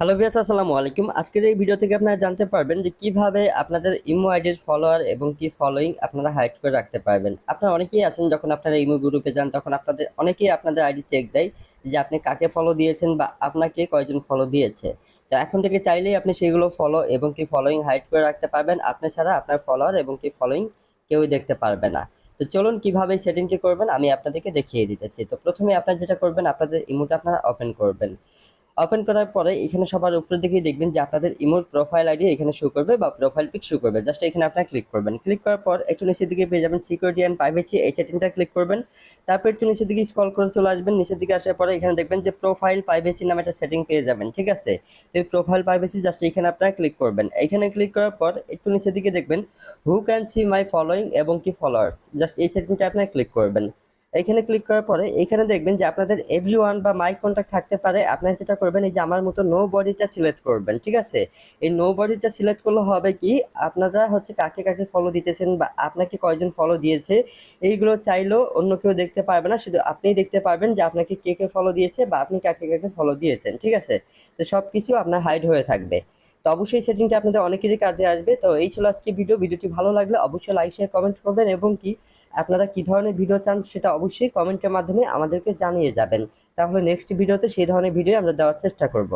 Hello বিয়াস আসসালামু আলাইকুম। আজকের এই ভিডিও থেকে আপনারা জানতে পারবেন যে কীভাবে আপনাদের ইমো আইডির ফলোয়ার এবং কি ফলোয়িং আপনারা হাইড করে রাখতে পারবেন। আপনারা অনেকেই আছেন যখন আপনারা ইমো গ্রুপে যান, তখন আপনাদের অনেকেই আপনাদের আইডি চেক দেয় যে আপনি কাকে ফলো দিয়েছেন বা আপনাকে কয়জন ফলো দিয়েছে। তো এখন থেকে চাইলেই আপনি সেগুলো ফলো এবং কি ফলোয়িং হাইড করে রাখতে পারবেন। আপনি ছাড়া আপনার ফলোয়ার এবং কি ফলোয়িং কেউই দেখতে পারবে না। তো চলুন কীভাবে সেটিংটি করবেন, আমি আপনাদেরকে দেখিয়ে দিতেছি। তো প্রথমে আপনারা যেটা করবেন, আপনাদের ইমোটা আপনারা ওপেন করবেন। ওপেন করার পরে এখানে সবার উপরের দিকেই দেখবেন যে আপনাদের ইমোর প্রোফাইল আইডি এখানে শো করবে বা প্রোফাইল পিক শো করবে। জাস্ট এখানে আপনারা ক্লিক করবেন। ক্লিক করার পর একটু নিচের দিকে পেয়ে যাবেন সিকিউরিটি অ্যান্ড প্রাইভেসি এই সেটিংটা ক্লিক করবেন। তারপর একটু নিচের দিকে স্ক্রল করে চলে আসবেন। নিচের দিকে আসার পরে এখানে দেখবেন যে প্রোফাইল প্রাইভেসি নামে একটা সেটিং পেয়ে যাবেন। ঠিক আছে? তো এই প্রোফাইল প্রাইভেসি জাস্ট এখানে আপনারা ক্লিক করবেন। এখানে ক্লিক করার পর একটু নিচের দিকে দেখবেন who can see my following এবং কি ফলোয়ার্স জাস্ট এই সেটিংটা আপনারা ক্লিক করবেন। এখানে ক্লিক করার পরে এখানে দেখবেন যে আপনাদের এভরি বা মাই কন্ট্যাক্ট থাকতে পারে। আপনারা যেটা করবেন, এই যে আমার মতো নো বডিটা সিলেক্ট করবেন, ঠিক আছে? এই নো বডিটা সিলেক্ট করলে হবে কি? আপনারা হচ্ছে কাকে কাকে ফলো দিতেছেন বা আপনাকে কয়জন ফলো দিয়েছে, এইগুলো চাইলেও অন্য কেউ দেখতে পারবে না। শুধু আপনিই দেখতে পারবেন যে আপনাকে কে কে ফলো দিয়েছে বা আপনি কাকে কাকে ফলো দিয়েছেন, ঠিক আছে? তো সব কিছু আপনার হাইড হয়ে থাকবে। তো অবশ্যই সেটিংটা আপনাদের অনেকেরই কাজে আসবে। তো এই ছিল আজকে ভিডিও ভিডিওটি ভালো লাগলে অবশ্যই লাইক শেয়ার কমেন্ট করবেন এবং কি আপনারা কি ধরনের ভিডিও চান সেটা অবশ্যই কমেন্টের মাধ্যমে আমাদেরকে জানিয়ে যাবেন। তাহলে নেক্সট ভিডিওতে সেই ধরনের ভিডিও আমরা দেওয়ার চেষ্টা করব।